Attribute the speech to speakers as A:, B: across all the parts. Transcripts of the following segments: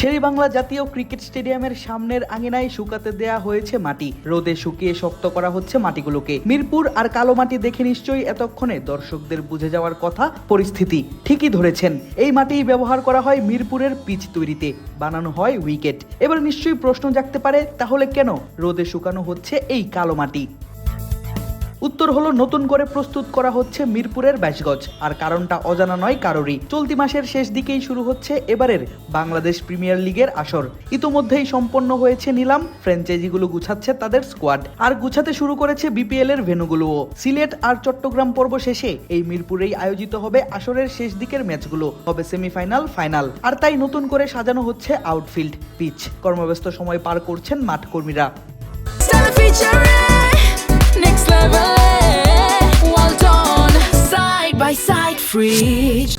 A: শেরেবাংলা জাতীয় ক্রিকেট স্টেডিয়ামের সামনের আঙিনায় শুকাতে দেয়া হয়েছে মাটি। রোদে শুকিয়ে শক্ত করা হচ্ছে মাটিগুলোকে। মিরপুর আর কালো মাটি দেখে নিশ্চয়ই এতক্ষণে দর্শকদের বুঝে যাওয়ার কথা, পরিস্থিতি ঠিকই ধরেছেন। এই মাটিই ব্যবহার করা হয় মিরপুরের পিচ তৈরিতে। বানানো হয় উইকেট। এবার নিশ্চয়ই প্রশ্ন জাগতে পারে, তাহলে কেন রোদে শুকানো হচ্ছে এই কালো মাটি? উত্তর হলো নতুন করে প্রস্তুত করা হচ্ছে মিরপুরের ব্যাসগজ আর কারণটা অজানা নয় কারোরই। চলতি মাসের শেষ দিকেই শুরু হচ্ছে এবারের বাংলাদেশ প্রিমিয়ার লিগের আসর। ইতোমধ্যেই সম্পন্ন হয়েছে নিলাম, ফ্র্যাঞ্চাইজিগুলো গুছাচ্ছে তাদের স্কোয়াড। আর গুছাতে শুরু করেছে বিপিএল এর ভেনুগুলোও। সিলেট আর চট্টগ্রাম পর্ব শেষে এই মিরপুরেই আয়োজিত হবে আসরের শেষ দিকের ম্যাচগুলো। হবে সেমিফাইনাল, ফাইনাল। আর তাই নতুন করে সাজানো হচ্ছে আউটফিল্ড, পিচ। কর্মব্যস্ত সময় পার করছেন মাঠ কর্মীরা।
B: forever. Well done, side by side, fridge.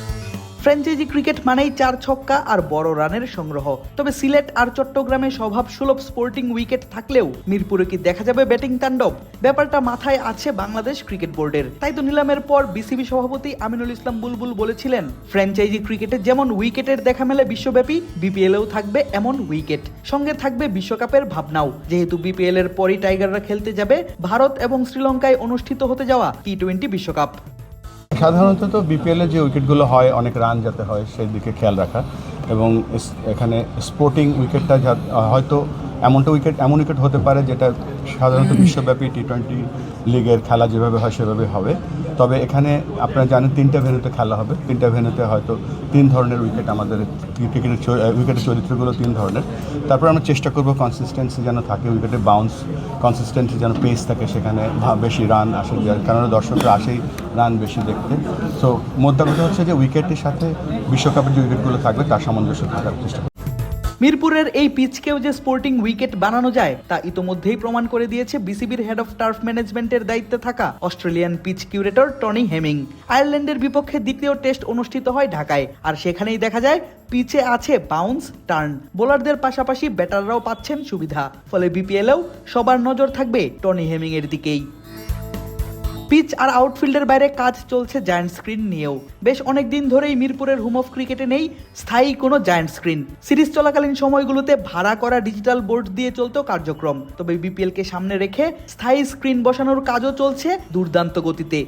A: Franchise cricket মানেই চার ছক্কা আর বড় রানের সংগ্রহ। তবে সিলেট আর চট্টগ্রামে স্বভাব সুলভ স্পোর্টিং উইকেট থাকলেও মিরপুরে কি দেখা যাবে ব্যাটিং তাণ্ডব? ব্যাপারটা মাথায় আছে বাংলাদেশ ক্রিকেট বোর্ডের। তাই তো নিলামের পর বিসিবি সভাপতি আমিনুল ইসলাম বুলবুল বলেছিলেন, ফ্র্যাঞ্চাইজি ক্রিকেটে যেমন উইকেটের দেখা মেলে বিশ্বব্যাপী, বিপিএলেও থাকবে এমন উইকেট। সঙ্গে থাকবে বিশ্বকাপের ভাবনাও। যেহেতু বিপিএল এর পরই টাইগাররা খেলতে যাবে, ভারত এবং শ্রীলঙ্কায় অনুষ্ঠিত হতে যাওয়া টি টোয়েন্টি বিশ্বকাপ।
C: সাধারণত তো বিপিএলে যে উইকেটগুলো হয়, অনেক রান যাতে হয়, সেই দিকে খেয়াল রাখা। এবং এখানে স্পোর্টিং উইকেটটা হয়তো এমনটা উইকেট এমন উইকেট হতে পারে যেটা সাধারণত বিশ্বব্যাপী টি টোয়েন্টি লিগের খেলা যেভাবে হয় সেভাবে হবে। তবে এখানে আপনারা জানেন তিনটা ভেন্যুতে খেলা হবে। তিনটা ভেন্যুতে হয়তো তিন ধরনের উইকেট আমাদের ক্রিকেটের উইকেটের চরিত্রগুলো তিন ধরনের। তারপর আমরা চেষ্টা করব কনসিস্টেন্সি যেন থাকে উইকেটে বাউন্স কনসিস্টেন্সি যেন পেস থাকে সেখানে বেশি রান আসে যার কারণে দর্শকরা আসেই রান বেশি দেখতে। সো মোদ্দা কথা হচ্ছে যে উইকেটের সাথে বিশ্বকাপের যে উইকেটগুলো থাকবে তার সামঞ্জস্য থাকার চেষ্টা।
A: মিরপুরের এই পিচকেও যে স্পোর্টিং উইকেট বানানো যায়, তা ইতোমধ্যেই প্রমাণ করে দিয়েছে বিসিবির হেড অফ টার্ফ ম্যানেজমেন্টের দায়িত্বে থাকা Australian pitch curator Tony Hemming. আয়ারল্যান্ডের বিপক্ষে দ্বিতীয় টেস্ট অনুষ্ঠিত হয় ঢাকায়, আর সেখানেই দেখা যায় পিচে আছে বাউন্স টার্ন বোলারদের পাশাপাশি ব্যাটাররাও পাচ্ছেন সুবিধা, ফলে বিপিএলেও সবার নজর থাকবে টনি হেমিং এর দিকেই। পিচ আর আউটফিল্ডের বাইরে কাজ চলছে জায়ান্ট স্ক্রিন নিয়েও। বেশ অনেক দিন ধরেই মিরপুরের হোম অফ ক্রিকেটে নেই স্থায়ী কোনো জায়ান্ট স্ক্রিন সিরিজ চলাকালীন সময়গুলোতে ভাড়া করা ডিজিটাল বোর্ড দিয়ে চলতো কার্যক্রম। তবে বিপিএল কে সামনে রেখে স্থায়ী স্ক্রিন বসানোর কাজও চলছে দুর্দান্ত গতিতে।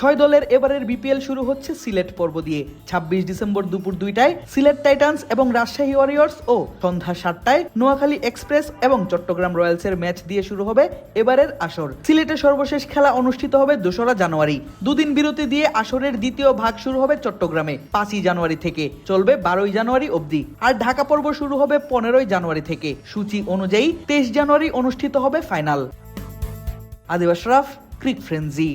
A: ছয় দলের এবারের বিপিএল শুরু হচ্ছে সিলেট পর্ব দিয়ে। ছাব্বিশ ডিসেম্বর দুপুর দুইটায় সিলেট টাইটান্স এবং রাজশাহী ওয়ারিয়র্স ও সন্ধ্যা সাতটায় নোয়াখালী এক্সপ্রেস এবং চট্টগ্রাম রয়্যালসের ম্যাচ দিয়ে শুরু হবে এবারের আসর। সিলেটে সর্বশেষ খেলা অনুষ্ঠিত হবে দোসরা জানুয়ারি। দুদিন বিরতি দিয়ে আসরের দ্বিতীয় ভাগ শুরু হবে চট্টগ্রামে, পাঁচই জানুয়ারি থেকে। চলবে বারোই জানুয়ারি অবধি। আর ঢাকা পর্ব শুরু হবে পনেরোই জানুয়ারি থেকে। সূচি অনুযায়ী তেইশ জানুয়ারি অনুষ্ঠিত হবে ফাইনাল। আদিবাস রাফ, ক্রিক ফ্রেন্সি।